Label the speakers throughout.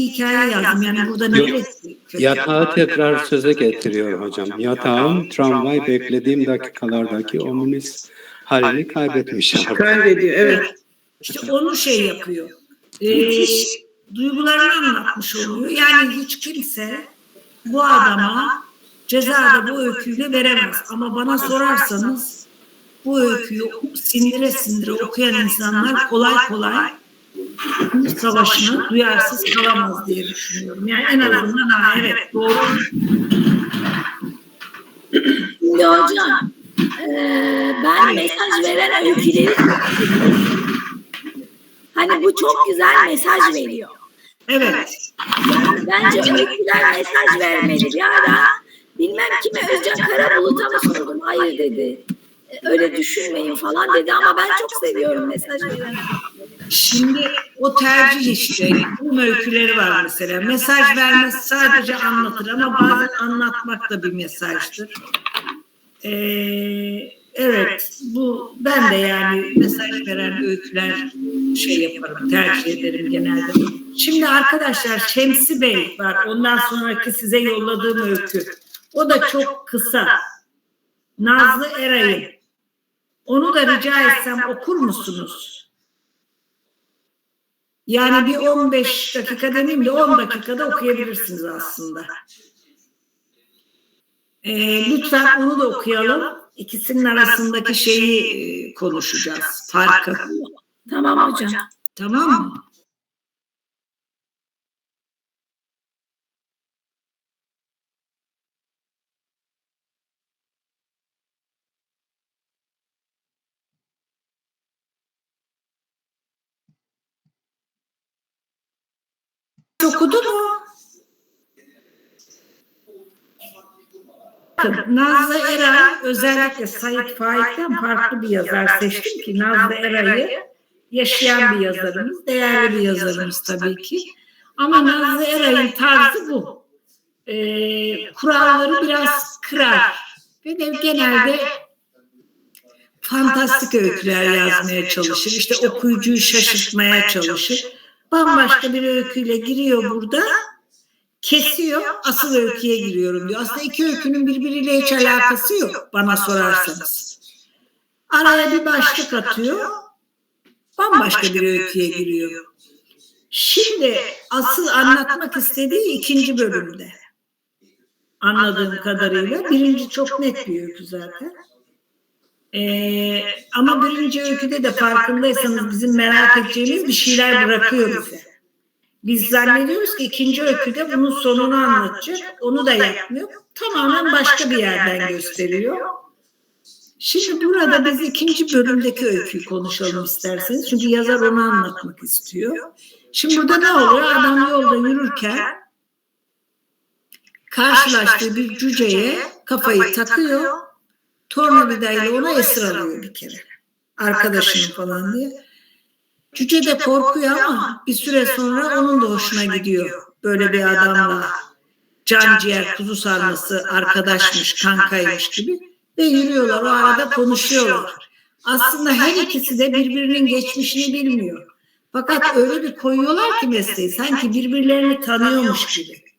Speaker 1: hikaye yazdım. Yani burada ne.
Speaker 2: Yatağı tekrar söze getiriyor hocam. Yatağın tramvay beklediğim dakikalardaki omnis halini kaybetmiş.
Speaker 3: Kaybediyor evet.
Speaker 1: İşte onu şey yapıyor. Ee, duygularını anlatmış oluyor. Yani hiç kimse bu adama cezada bu öyküyle veremez. Ama bana sorarsanız bu öyküyü sindire sindire okuyan insanlar kolay kolay savaşına duyarsız kalamaz diye düşünüyorum. Yani en azından ha, evet doğru.
Speaker 4: Şimdi hocam eee, ben mesaj veren öyküleri. Hani bu çok güzel mesaj veriyor.
Speaker 1: Evet.
Speaker 4: Yani bence öyküler mesaj vermeli. Bir ara bilmem kime Özcan Karabulut'a mı sordum? Hayır dedi. E, Öyle düşünmeyin falan dedi ama ben çok seviyorum mesaj veren.
Speaker 1: Şimdi o tercih işte. Bu öyküleri var mesela. Mesaj vermez sadece anlatır ama bazen anlatmak da bir mesajdır. Ee, evet bu ben de yani mesaj veren öyküler şey yaparım tercih ederim genelde. Şimdi arkadaşlar Şemsi Bey var. Ondan sonraki size yolladığım öykü. O da çok kısa. Nazlı Eray'ın. Onu da rica etsem okur musunuz? Yani bir 15 dakika demeyeyim de 10 dakikada okuyabilirsiniz aslında. Ee, lütfen onu da okuyalım. İkisinin arasındaki şeyi konuşacağız. Farkı.
Speaker 4: Tamam hocam.
Speaker 1: Tamam mı? Okudu mu? Bakın, Nazlı Eray özellikle Sait Faik'ten farklı bir yazar seçtim ki Nazlı Eray'ı yaşayan bir yazarımız, değerli bir yazarımız tabii ki. Ama Nazlı Eray'ın tarzı bu. Ee, kuralları biraz kırar ve de genelde fantastik öyküler yazmaya çalışır. İşte okuyucuyu şaşırtmaya çalışır. Bambaşka bir öyküyle giriyor burada kesiyor, asıl öyküye giriyorum diyor. Aslında iki öykünün birbiriyle hiç alakası yok bana sorarsanız. Araya bir başlık atıyor, bambaşka bir öyküye giriyor. Şimdi asıl anlatmak istediği ikinci bölümde. Anladığım kadarıyla. Birinci çok net bir öykü zaten. Ee, ama birinci öyküde de farkındaysanız bizim merak edeceğimiz bir şeyler bırakıyor bize. Biz zannediyoruz ki ikinci öyküde bunun sonunu anlatacak. Onu da yapmıyor. Tamamen başka bir yerden gösteriyor. Şimdi burada biz ikinci bölümdeki öyküyü konuşalım isterseniz. Çünkü yazar onu anlatmak istiyor. Şimdi burada ne oluyor? Adam yolda yürürken karşılaştığı bir cüceye kafayı takıyor. Tornavidayla ona esir alıyor bir kere. Arkadaşım falan diye. Cüce de korkuyor ama bir süre sonra onun da hoşuna gidiyor. Böyle bir adamla can ciğer kuzu sarması arkadaşmış, kankaymış gibi ve yürüyorlar. O arada konuşuyorlar. Aslında her ikisi de birbirinin geçmişini bilmiyor. Fakat öyle bir koyuyorlar ki mesleği sanki birbirlerini tanıyormuş gibi.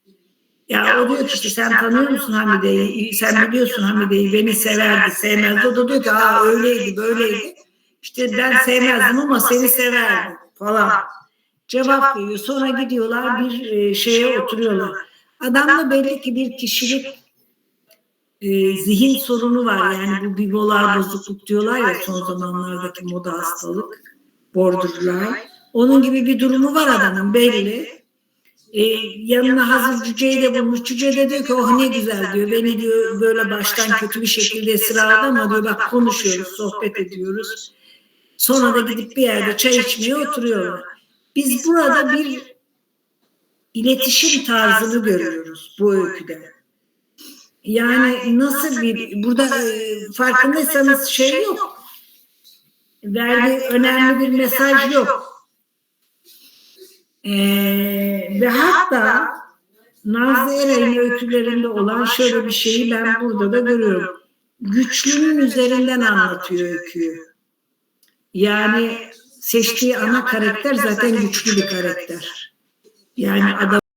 Speaker 1: Ya o diyor ki işte sen tanıyor musun Hamide'yi? Sen biliyorsun Hamide'yi beni severdi, sevmezdi. O da diyor ki aa öyleydi, böyleydi. İşte ben sevmezdim ama seni severdim falan. Cevap veriyor. Sonra gidiyorlar bir e, şeye oturuyorlar. Adamda belli ki bir kişilik e, zihin sorunu var. Yani bu bipolar bozukluk diyorlar ya son zamanlardaki moda hastalık. Borderline. Onun gibi bir durumu var adamın belli. E, yanına hazır cüceyi de bulmuş. Cüce de diyor ki oh ne güzel diyor. Beni diyor böyle baştan kötü bir şekilde esir aldı ama diyor bak konuşuyoruz, sohbet ediyoruz. Sonra da gidip bir yerde çay içmeye oturuyorlar. Biz burada bir iletişim tarzını görüyoruz bu öyküde. Yani nasıl bir burada e, farkındaysanız şey yok. Verdiği önemli bir mesaj yok. Ee, ve hatta Nazlı Eray'ın öykülerinde olan şöyle bir şeyi ben burada da görüyorum. Güçlünün üzerinden anlatıyor öyküyü. Yani seçtiği ana karakter zaten güçlü bir karakter. Yani adam